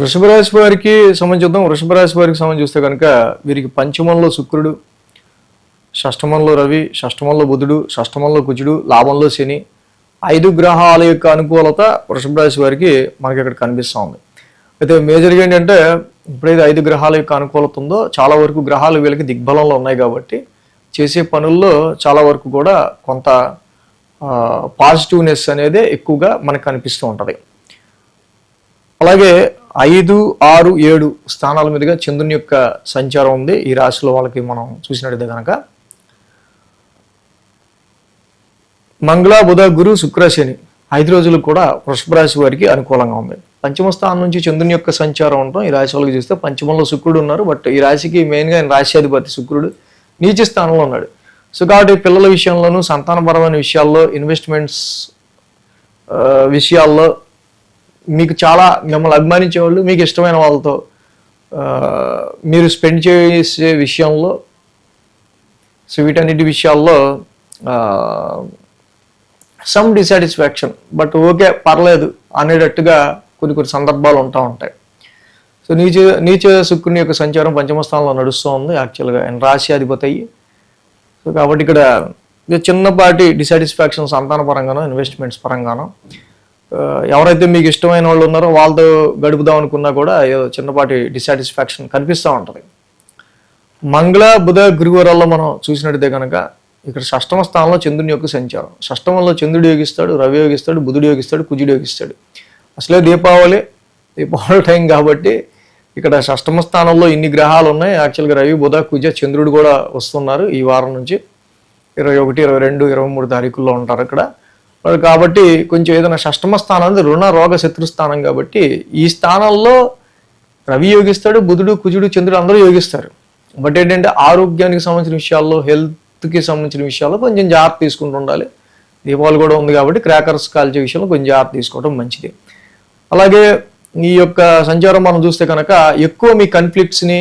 వృషభ రాశి వారికి సంబంధించుద్దాం వృషభ రాశి వారికి సంబంధించి చూస్తే కనుక వీరికి పంచమంలో శుక్రుడు షష్టమంలో రవి షష్టమంలో బుధుడు షష్టమంలో కుజుడు లాభంలో శని. ఐదు గ్రహాల యొక్క అనుకూలత వృషభ రాశి వారికి మనకి ఇక్కడ కనిపిస్తూ ఉంది. అయితే మేజర్గా ఏంటంటే ఎప్పుడైతే ఐదు గ్రహాల యొక్క అనుకూలత ఉందో చాలా వరకు గ్రహాలు వీళ్ళకి దిగ్బలంలో ఉన్నాయి కాబట్టి చేసే పనుల్లో చాలా వరకు కూడా కొంత పాజిటివ్నెస్ అనేది ఎక్కువగా మనకు కనిపిస్తూ ఉంటుంది. అలాగే ఐదు ఆరు ఏడు స్థానాల మీదుగా చంద్రుని యొక్క సంచారం ఉంది. ఈ రాశిలో వాళ్ళకి మనం చూసినట్టయితే కనుక మంగళ బుధ గురు శుక్ర శని ఐదు రోజులు కూడా వృషభ రాశి వారికి అనుకూలంగా ఉంది. పంచమ స్థానం నుంచి చంద్రుని యొక్క సంచారం ఉండటం ఈ రాశి వాళ్ళకి చూస్తే పంచమంలో శుక్రుడు ఉన్నారు. బట్ ఈ రాశికి మెయిన్గా ఆయన రాశ్యాధిపతి శుక్రుడు నీచ స్థానంలో ఉన్నాడు. సో కాబట్టి పిల్లల విషయంలోనూ సంతానపరమైన విషయాల్లో ఇన్వెస్ట్మెంట్స్ విషయాల్లో మీకు చాలా మిమ్మల్ని అభిమానించే వాళ్ళు మీకు ఇష్టమైన వాళ్ళతో మీరు స్పెండ్ చేసే విషయంలో సో వీటన్నిటి విషయాల్లో సమ్ డిసాటిస్ఫాక్షన్ బట్ ఓకే పర్లేదు అనేటట్టుగా కొన్ని కొన్ని సందర్భాలు ఉంటా ఉంటాయి. సో నీచ నీచ శుక్రుని యొక్క సంచారం పంచమ స్థానంలో నడుస్తూ ఉంది యాక్చువల్గా ఆయన రాశి అధిపతి సో కాబట్టి ఇక్కడ చిన్నపాటి డిసాటిస్ఫాక్షన్ సంతాన పరంగానో ఇన్వెస్ట్మెంట్స్ పరంగానో ఎవరైతే మీకు ఇష్టమైన వాళ్ళు ఉన్నారో వాళ్ళతో గడుపుదాం అనుకున్నా కూడా ఏదో చిన్నపాటి డిసాటిస్ఫాక్షన్ కనిపిస్తూ ఉంటుంది. మంగళ బుధ గురువారాల్లో మనం చూసినట్టయితే కనుక ఇక్కడ షష్టమ స్థానంలో చంద్రుని యొక్క సంచారం. షష్టమంలో చంద్రుడు యోగిస్తాడు రవి యోగిస్తాడు బుధుడు యోగిస్తాడు కుజుడు యోగిస్తాడు. అసలే దీపావళి దీపావళి టైం కాబట్టి ఇక్కడ షష్టమ స్థానంలో ఇన్ని గ్రహాలు ఉన్నాయి. యాక్చువల్గా రవి బుధ కుజ చంద్రుడు కూడా వస్తున్నారు ఈ వారం నుంచి. ఇరవై ఒకటి ఇరవై రెండు ఇరవై మూడు తారీఖుల్లో ఉంటారు ఇక్కడ. మరి కాబట్టి కొంచెం ఏదైనా షష్టమ స్థానం అనేది రుణ రోగ శత్రు స్థానం కాబట్టి ఈ స్థానంలో రవి యోగిస్తాడు బుధుడు కుజుడు చంద్రుడు అందరూ యోగిస్తారు. బట్ ఏంటంటే ఆరోగ్యానికి సంబంధించిన విషయాల్లో హెల్త్కి సంబంధించిన విషయాల్లో కొంచెం జాగ్రత్త తీసుకుంటూ ఉండాలి. దీపావళి కూడా ఉంది కాబట్టి క్రాకర్స్ కాల్చే విషయంలో కొంచెం జాగ్రత్త తీసుకోవడం మంచిది. అలాగే ఈ యొక్క సంచారం మనం చూస్తే కనుక ఎక్కువ మీ కన్ఫ్లిక్ట్స్ని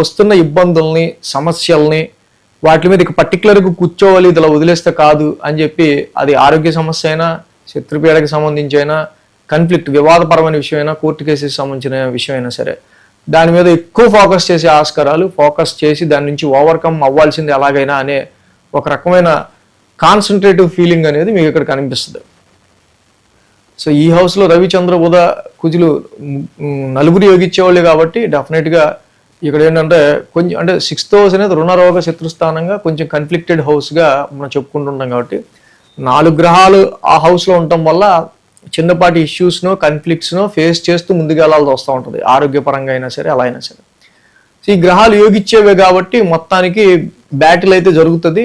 వస్తున్న ఇబ్బందుల్ని సమస్యల్ని వాటి మీద ఇక పర్టికులర్గా కూర్చోవాలి ఇదిలా వదిలేస్తే కాదు అని చెప్పి అది ఆరోగ్య సమస్య అయినా శత్రుపీడకి సంబంధించి అయినా కన్ఫ్లిక్ట్ వివాదపరమైన విషయం అయినా కోర్టు కేసెస్ సంబంధించిన విషయం అయినా సరే. దాని మీద ఎక్కువ ఫోకస్ చేసే ఆస్కారాలు ఫోకస్ చేసి దాని నుంచి ఓవర్కమ్ అవ్వాల్సింది ఎలాగైనా అనే ఒక రకమైన కాన్సన్ట్రేటివ్ ఫీలింగ్ అనేది మీకు ఇక్కడ కనిపిస్తుంది. సో ఈ హౌస్లో రవిచంద్ర బుధ కుజులు నలుగురు యోగించేవాళ్ళు కాబట్టి డెఫినెట్గా ఇక్కడ ఏంటంటే కొంచెం అంటే సిక్స్త్ హౌస్ అనేది రుణరోగ శత్రుస్థానంగా కొంచెం కన్ఫ్లిక్టెడ్ హౌస్గా మనం చెప్పుకుంటుంటాం కాబట్టి నాలుగు గ్రహాలు ఆ హౌస్లో ఉండటం వల్ల చిన్నపాటి ఇష్యూస్ను కన్ఫ్లిక్ట్స్ను ఫేస్ చేస్తూ ముందుకు వెళ్ళాల్సి వస్తూ ఉంటుంది ఆరోగ్యపరంగా అయినా సరే అలా అయినా సరే. సో ఈ గ్రహాలు యోగిచ్చేవే కాబట్టి మొత్తానికి బ్యాటిల్ అయితే జరుగుతుంది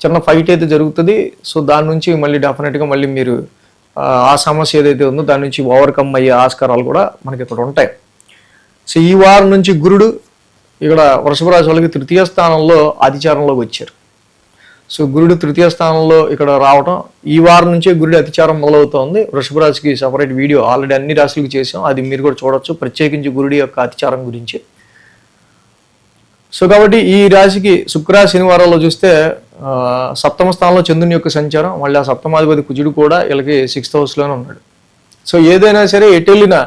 చిన్న ఫైట్ అయితే జరుగుతుంది. సో దాని నుంచి మళ్ళీ డెఫినెట్గా మళ్ళీ మీరు ఆ, ఆ సమస్య ఏదైతే ఉందో దాని నుంచి ఓవర్కమ్ అయ్యే ఆస్కారాలు కూడా మనకి ఇక్కడ ఉంటాయి. సో ఈ వారం నుంచి గురుడు ఇక్కడ వృషభ రాశి వాళ్ళకి తృతీయ స్థానంలో అతిచారంలోకి వచ్చారు. సో గురుడు తృతీయ స్థానంలో ఇక్కడ రావటం ఈ వారం నుంచే గురుడు అతిచారం మొదలవుతోంది. వృషభ రాశికి సపరేట్ వీడియో ఆల్రెడీ అన్ని రాశులకు చేసాం అది మీరు కూడా చూడొచ్చు. ప్రత్యేకించి గురుడి యొక్క అతిచారం గురించి. సో కాబట్టి ఈ రాశికి శుక్ర శనివారాల్లో చూస్తే సప్తమ స్థానంలో చంద్రుని యొక్క సంచారం మళ్ళీ ఆ సప్తమాధిపతి కుజుడు కూడా వీళ్ళకి సిక్స్త్ హౌస్లోనే ఉన్నాడు. సో ఏదైనా సరే ఎటు వెళ్ళినా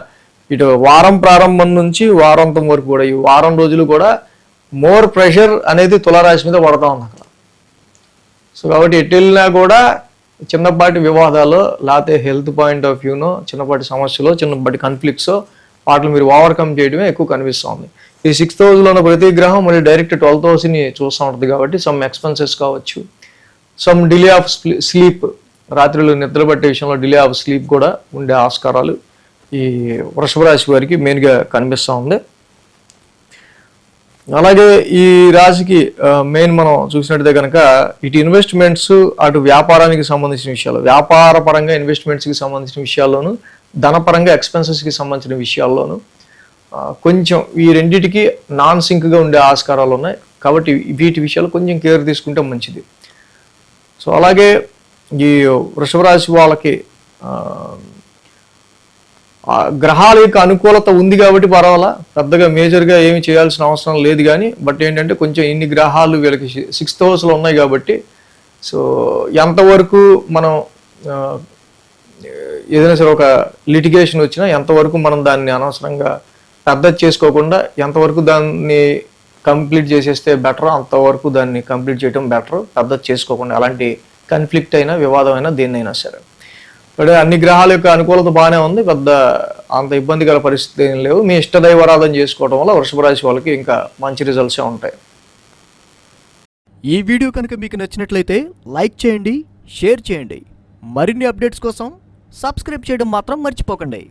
ఇటు వారం ప్రారంభం నుంచి వారాంతం వరకు కూడా ఈ వారం రోజులు కూడా మోర్ ప్రెషర్ అనేది తులారాశి మీద పడతా ఉంది అక్కడ. సో కాబట్టి ఎటు వెళ్ళినా కూడా చిన్నపాటి వివాదాలు లేకపోతే హెల్త్ పాయింట్ ఆఫ్ వ్యూనో చిన్నపాటి సమస్యలు చిన్నపాటి కన్ఫ్లిక్ట్స్ వాటిని మీరు ఓవర్కమ్ చేయడమే ఎక్కువ కనిపిస్తుంది ఈ సిక్స్త్ హౌస్లో ఉన్న ప్రతి గ్రహం మరి డైరెక్ట్ ట్వెల్త్ హౌస్ని చూస్తూ ఉంటుంది కాబట్టి సమ్ ఎక్స్పెన్సెస్ కావచ్చు సమ్ డిలే ఆఫ్ స్లీప్ రాత్రిలో నిద్ర పట్టే విషయంలో డిలే ఆఫ్ స్లీప్ కూడా ఉండే ఆస్కారాలు. ఈ వృషభ రాశి వారికి మెయిన్గా కనిపిస్తూ ఉంది. అలాగే ఈ రాశికి మెయిన్ మనం చూసినట్టయితే కనుక ఇటు ఇన్వెస్ట్మెంట్స్ అటు వ్యాపారానికి సంబంధించిన విషయాలు వ్యాపార పరంగా ఇన్వెస్ట్మెంట్స్కి సంబంధించిన విషయాల్లోనూ ధనపరంగా ఎక్స్పెన్సెస్కి సంబంధించిన విషయాల్లోనూ కొంచెం ఈ రెండింటికి నాన్ సింక్గా ఉండే ఆస్కారాలు ఉన్నాయి. కాబట్టి వీటి విషయాలు కొంచెం కేర్ తీసుకుంటే మంచిది. సో అలాగే ఈ వృషభ రాశి వాళ్ళకి గ్రహాల యొక్క అనుకూలత ఉంది కాబట్టి పర్వాలా? పెద్దగా మేజర్గా ఏమి చేయాల్సిన అవసరం లేదు కానీ బట్ ఏంటంటే కొంచెం ఇన్ని గ్రహాలు వీళ్ళకి సిక్స్త్ హౌస్లో ఉన్నాయి కాబట్టి సో ఎంతవరకు మనం ఏదైనా సరే ఒక లిటిగేషన్ వచ్చినా ఎంతవరకు మనం దాన్ని అనవసరంగా పెద్ద చేసుకోకుండా ఎంతవరకు దాన్ని కంప్లీట్ చేసేస్తే బెటర్ అంతవరకు దాన్ని కంప్లీట్ చేయడం బెటర్. పెద్ద చేసుకోకుండా అలాంటి కన్ఫ్లిక్ట్ అయినా వివాదం అయినా దేన్నైనా సరే. అంటే అన్ని గ్రహాల యొక్క అనుకూలత బాగానే ఉంది. పెద్ద అంత ఇబ్బందికర పరిస్థితి ఏం లేవు. మీ ఇష్ట దైవారాధన చేసుకోవడం వల్ల వృషభ రాశి వాళ్ళకి ఇంకా మంచి రిజల్ట్సే ఉంటాయి. ఈ వీడియో కనుక మీకు నచ్చినట్లయితే లైక్ చేయండి షేర్ చేయండి. మరిన్ని అప్డేట్స్ కోసం సబ్స్క్రైబ్ చేయడం మాత్రం మర్చిపోకండి.